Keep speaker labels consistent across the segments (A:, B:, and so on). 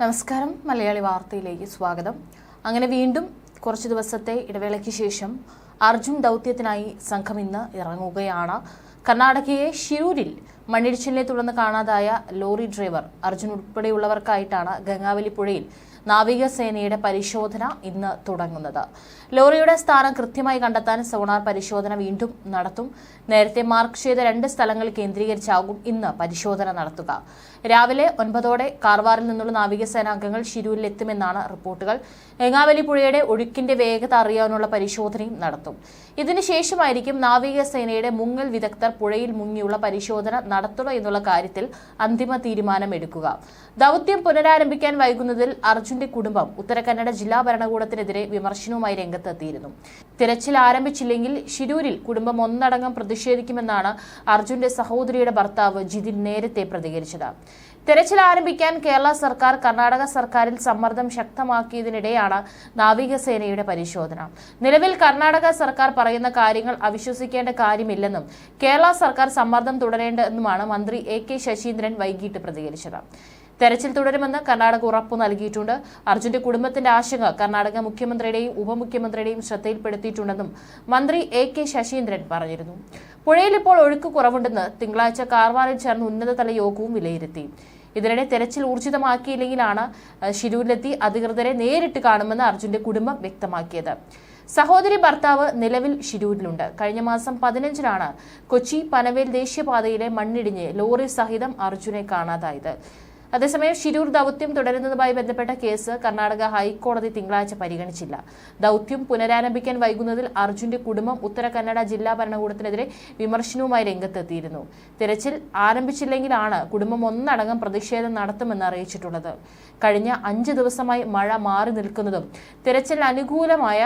A: നമസ്കാരം. മലയാളി വാർത്തയിലേക്ക് സ്വാഗതം. അങ്ങനെ വീണ്ടും കുറച്ച് ദിവസത്തെ ഇടവേളയ്ക്ക് ശേഷം അർജുൻ ദൗത്യത്തിനായി സംഘം ഇന്ന് ഇറങ്ങുകയാണ്. കർണാടകയെ ഷിരൂരിൽ മണ്ണിടിച്ചിലിനെ തുടർന്ന് കാണാതായ ലോറി ഡ്രൈവർ അർജുൻ ഉൾപ്പെടെയുള്ളവർക്കായിട്ടാണ് ഗംഗാവലി പുഴയിൽ നാവികസേനയുടെ പരിശോധന ഇന്ന് തുടങ്ങുന്നത്. ലോറിയുടെ സ്ഥാനം കൃത്യമായി കണ്ടെത്താൻ സോണാർ പരിശോധന വീണ്ടും നടത്തും. നേരത്തെ മാർക്ക് ചെയ്ത രണ്ട് സ്ഥലങ്ങൾ കേന്ദ്രീകരിച്ചാകും ഇന്ന് പരിശോധന നടത്തുക. രാവിലെ ഒൻപതോടെ കാർവാറിൽ നിന്നുള്ള നാവികസേനാംഗങ്ങൾ ഷിരൂരിൽ എത്തുമെന്നാണ് റിപ്പോർട്ടുകൾ. എങ്ങാവലി പുഴയുടെ ഒഴുക്കിന്റെ വേഗത അറിയാനുള്ള പരിശോധനയും നടത്തും. ഇതിനുശേഷമായിരിക്കും നാവികസേനയുടെ മുങ്ങൽ വിദഗ്ധർ പുഴയിൽ മുങ്ങിയുള്ള പരിശോധന നടത്തുക എന്നുള്ള കാര്യത്തിൽ അന്തിമ തീരുമാനമെടുക്കുക. ദൌത്യം പുനരാരംഭിക്കാൻ വൈകുന്നതിൽ അർജുന്റെ കുടുംബം ഉത്തര കന്നഡ ജില്ലാ ഭരണകൂടത്തിനെതിരെ വിമർശനവുമായി രംഗത്തെത്തിയിരുന്നു. തിരച്ചിൽ ആരംഭിച്ചില്ലെങ്കിൽ ഷിരൂരിൽ കുടുംബം ഒന്നടങ്കം പ്രതിഷേധിക്കുമെന്നാണ് അർജുന്റെ സഹോദരിയുടെ ഭർത്താവ് ജിതിൻ നേരത്തെ പ്രതികരിച്ചത്. തെരച്ചിൽ ആരംഭിക്കാൻ കേരള സർക്കാർ കർണാടക സർക്കാരിൽ സമ്മർദ്ദം ശക്തമാക്കിയതിനിടെയാണ് നാവികസേനയുടെ പരിശോധന. നിലവിൽ കർണാടക സർക്കാർ പറയുന്ന കാര്യങ്ങൾ അവിശ്വസിക്കേണ്ട കാര്യമില്ലെന്നും കേരള സർക്കാർ സമ്മർദ്ദം തുടരേണ്ടതെന്നുമാണ് മന്ത്രി എ കെ ശശീന്ദ്രൻ വൈകിട്ട് പ്രതികരിച്ചത്. തെരച്ചിൽ തുടരുമെന്ന് കർണാടക ഉറപ്പു നൽകിയിട്ടുണ്ട്. അർജുന്റെ കുടുംബത്തിന്റെ ആശങ്ക കർണാടക മുഖ്യമന്ത്രിയുടെയും ഉപമുഖ്യമന്ത്രിയുടെയും ശ്രദ്ധയിൽപ്പെടുത്തിയിട്ടുണ്ടെന്നും മന്ത്രി എ കെ ശശീന്ദ്രൻ പറഞ്ഞിരുന്നു. പുഴയിൽ ഇപ്പോൾ ഒഴുക്ക് കുറവുണ്ടെന്ന് തിങ്കളാഴ്ച കാർവാറിൽ ചേർന്ന ഉന്നതതല യോഗവും വിലയിരുത്തി. ഇതിനിടെ തെരച്ചിൽ ഊർജിതമാക്കിയില്ലെങ്കിലാണ് ഷിരൂരിലെത്തി അധികൃതരെ നേരിട്ട് കാണുമെന്ന് അർജുന്റെ കുടുംബം വ്യക്തമാക്കിയത്. സഹോദരി ഭർത്താവ് നിലവിൽ ഷിരൂരിലുണ്ട് കഴിഞ്ഞ മാസം പതിനഞ്ചിനാണ് കൊച്ചി പനവേൽ ദേശീയപാതയിലെ മണ്ണിടിഞ്ഞ് ലോറി സഹിതം അർജുനെ കാണാതായത്. അതേസമയം ഷിരൂർ ദൌത്യം തുടരുന്നതുമായി ബന്ധപ്പെട്ട കേസ് കർണാടക ഹൈക്കോടതി തിങ്കളാഴ്ച പരിഗണിച്ചില്ല. ദൌത്യം പുനരാരംഭിക്കാൻ വൈകുന്നതിൽ അർജുന്റെ കുടുംബം ഉത്തര കന്നഡ ജില്ലാ ഭരണകൂടത്തിനെതിരെ വിമർശനവുമായി രംഗത്തെത്തിയിരുന്നു. തിരച്ചിൽ ആരംഭിച്ചില്ലെങ്കിലാണ് കുടുംബം ഒന്നടങ്കം പ്രതിഷേധം നടത്തുമെന്ന് അറിയിച്ചിട്ടുള്ളത്. കഴിഞ്ഞ അഞ്ച് ദിവസമായി മഴ മാറി നിൽക്കുന്നതും തിരച്ചിൽ അനുകൂലമായ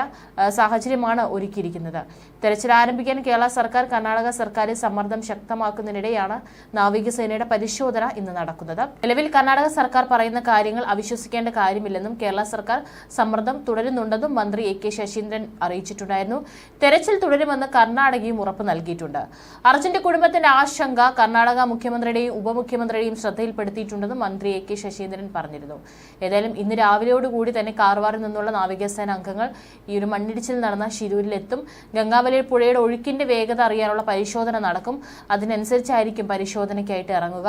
A: സാഹചര്യമാണ് ഒരുക്കിയിരിക്കുന്നത്. തിരച്ചിൽ ആരംഭിക്കാൻ കേരള സർക്കാർ കർണാടക സർക്കാരിൽ സമ്മർദ്ദം ശക്തമാക്കുന്നതിനിടെയാണ് നാവികസേനയുടെ പരിശോധന ഇന്ന് നടക്കുന്നത്. നിലവിൽ കർണാടക സർക്കാർ പറയുന്ന കാര്യങ്ങൾ അവിശ്വസിക്കേണ്ട കാര്യമില്ലെന്നും കേരള സർക്കാർ സമ്മർദ്ദം തുടരുന്നുണ്ടെന്നും മന്ത്രി എ കെ ശശീന്ദ്രൻ അറിയിച്ചിട്ടുണ്ടായിരുന്നു. തെരച്ചിൽ തുടരുമെന്ന് കർണാടകയും ഉറപ്പ് നൽകിയിട്ടുണ്ട്. അർജുന്റെ കുടുംബത്തിന്റെ ആശങ്ക കർണാടക മുഖ്യമന്ത്രിയുടെയും ഉപമുഖ്യമന്ത്രിയുടെയും ശ്രദ്ധയിൽപ്പെടുത്തിയിട്ടുണ്ടെന്നും മന്ത്രി എ കെ ശശീന്ദ്രൻ പറഞ്ഞിരുന്നു. ഏതായാലും ഇന്ന് രാവിലെയോടുകൂടി തന്നെ കാർവാറിൽ നിന്നുള്ള നാവികസേന അംഗങ്ങൾ ഈ ഒരു മണ്ണിടിച്ചിൽ നടന്ന ശിരൂരിലെത്തും. ഗംഗാവലി പുഴയുടെ ഒഴുക്കിന്റെ വേഗത അറിയാനുള്ള പരിശോധന നടക്കും. അതിനനുസരിച്ചായിരിക്കും പരിശോധനയ്ക്കായിട്ട് ഇറങ്ങുക.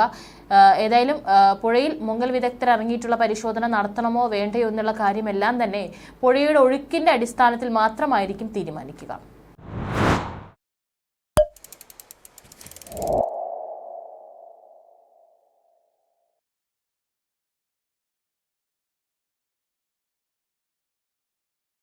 A: ഏതായാലും ആ, പുഴയിൽ മുങ്ങൽ വിദഗ്ധർ ഇറങ്ങിയിട്ടുള്ള പരിശോധന നടത്തണമോ വേണ്ടയോ എന്നുള്ള കാര്യമെല്ലാം തന്നെ പുഴയുടെ ഒഴുക്കിന്റെ അടിസ്ഥാനത്തിൽ മാത്രമായിരിക്കും തീരുമാനിക്കുക.